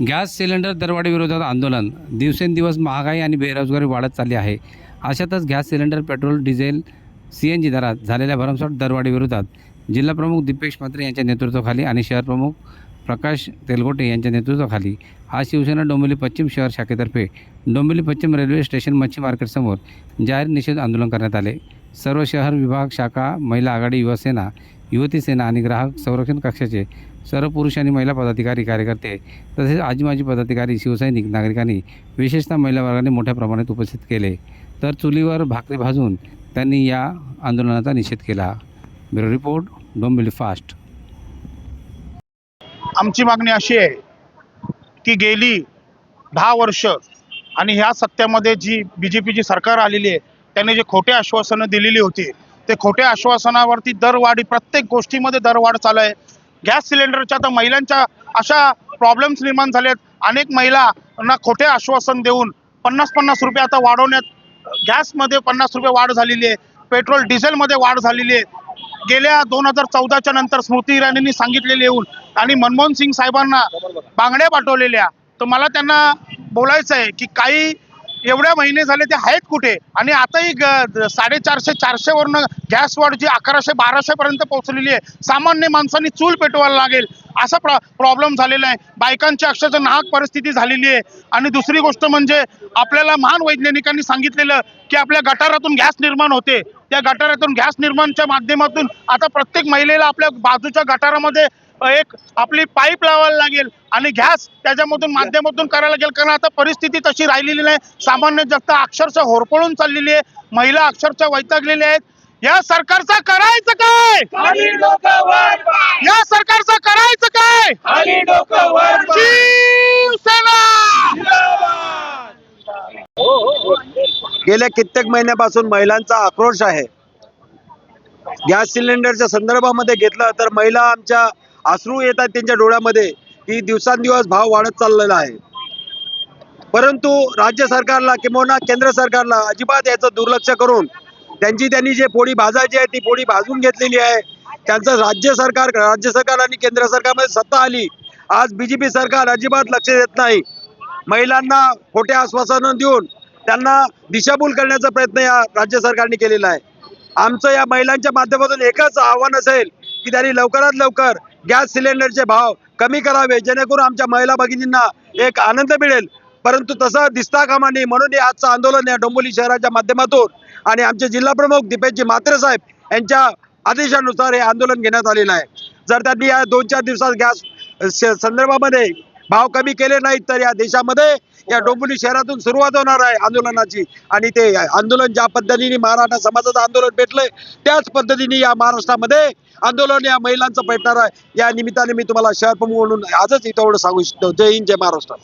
Gas cylinder दरवाढी विरोधात आंदोलन. दिवसेंदिवस महागाई आणि बेरोजगारी वाढत चालली आहे. अशातच gas cylinder petrol diesel C N G दरात झालेल्या भरमसाठ दरवाढी विरोधात जिल्हाप्रमुख दीपेश म्हात्रे यांच्या नेतृत्वाखाली आणि शहरप्रमुख प्रकाश तेलगोटे यांच्या नेतृत्वाखाली आज शिवसेना डोंबिवली पश्चिम शहर शाखेतर्फे डोंबिवली पश्चिम रेल्वे स्टेशन मच्छी मार्केटसमोर जाहीर निषेध आंदोलन करण्यात आले. सर्व शहर विभाग शाखा महिला आघाडी युवासेना युवती सेना आणि ग्राहक संरक्षण कक्षाचे सर्व पुरुष आणि महिला पदाधिकारी कार्यकर्ते तसेच आजी माजी पदाधिकारी शिवसैनिक नागरिकांनी विशेषतः महिला वर्गाने मोठ्या प्रमाणात उपस्थित केले. तर चुलीवर भाकरी भाजून त्यांनी या आंदोलनाचा निषेध केला. Bureau report Dombivli fast. आमची मागणी अशी आहे की गेली दहा वर्ष आणि ह्या सत्तेमध्ये जी बी जे पीची सरकार आलेली आहे त्यांनी जे खोटे आश्वासनं दिलेली होती ते खोट्या आश्वासनावरती दरवाढी प्रत्येक गोष्टीमध्ये दरवाढ चालू आहे. गॅस सिलेंडरच्या तर महिलांच्या अशा प्रॉब्लेम्स निर्माण झालेत. अनेक महिलांना खोटे आश्वासन देऊन पन्नास पन्नास रुपये आता वाढवण्यात गॅसमध्ये पन्नास रुपये वाढ झालेली आहे. पेट्रोल डिझेलमध्ये वाढ झालेली आहे. गेल्या दोन हजार चौदाच्या नंतर स्मृती इराणींनी सांगितलेले येऊन आणि मनमोहन सिंग साहेबांना बांगड्या पाठवलेल्या. तर मला त्यांना बोलायचं आहे की काही एवढ्या महिने झाले ते आहेत कुठे? आणि आताही ग- साडेचारशे चारशे वरून गॅस वाढ जी अकराशे बाराशे पर्यंत पोहोचलेली आहे. सामान्य माणसांनी चूल पेटवायला लागेल. असा प्र प्रॉब्लेम झालेला आहे. बायकांची अक्षरशः नाहक परिस्थिती झालेली आहे. आणि दुसरी गोष्ट म्हणजे आपल्याला महान वैज्ञानिकांनी सांगितलेलं की आपल्या गटारातून गॅस निर्माण होते. त्या गटारातून गॅस निर्माणच्या माध्यमातून आता प्रत्येक महिलेला आपल्या बाजूच्या गटारामध्ये एक आपली पाईप लावायला लागेल आणि गॅस त्याच्यामधून माध्यमातून करायला लागेल. कारण आता परिस्थिती तशी राहिलेली नाही. सामान्य जनता अक्षरशः होरपळून चाललेली आहे. महिला अक्षरशः वैतागलेल्या आहेत. या सरकारचं करायचं काय? या सरकारचं करायचं काय? शिवसेना! गेल्या कित्येक महिन्यापासून महिलांचा आक्रोश आहे. गॅस सिलेंडरच्या संदर्भामध्ये घेतलं तर महिला आमच्या अश्रू येतात त्यांच्या डोळ्यामध्ये. की दिवसांदिवस भाव वाढत चाललेला आहे. परंतु राज्य सरकारला किंवा केंद्र सरकारला अजिबात याचं दुर्लक्ष करून त्यांची त्यांनी जे पोळी भाजायची आहे ती पोळी भाजून घेतलेली आहे. त्यांचं राज्य सरकार राज्य सरकार आणि केंद्र सरकारमध्ये सत्ता आली. आज बीजेपी सरकार अजिबात लक्ष देत नाही. महिलांना खोटे आश्वासनं देऊन त्यांना दिशाभूल करण्याचा प्रयत्न या राज्य सरकारने केलेला आहे. आमचं या महिलांच्या माध्यमातून एकच आव्हान असेल की त्यांनी लवकरात लवकर गॅस सिलेंडरचे भाव कमी करावे जेणेकरून आमच्या महिला भगिनींना एक आनंद मिळेल. परंतु तसं दिसता कामा नये म्हणून हे आजचं आंदोलन या डोंबोली शहराच्या माध्यमातून आणि आमचे जिल्हाप्रमुख दीपेशजी म्हात्रे साहेब यांच्या आदेशानुसार हे आंदोलन घेण्यात आलेलं आहे. जर त्यांनी या दोन चार दिवसात गॅस संदर्भामध्ये भाव कमी केले नाहीत तर या देशामध्ये या डोंबिवली शहरातून सुरुवात होणार आहे आंदोलनाची. आणि ते आंदोलन ज्या पद्धतीने मराठा समाजाचं आंदोलन पेटलंय त्याच पद्धतीने या महाराष्ट्रामध्ये आंदोलन या महिलांचं पेटणार आहे. या निमित्ताने मी तुम्हाला शहर प्रमुख म्हणून आजच इथं एवढं सांगू इच्छितो. जय हिंद जय महाराष्ट्र.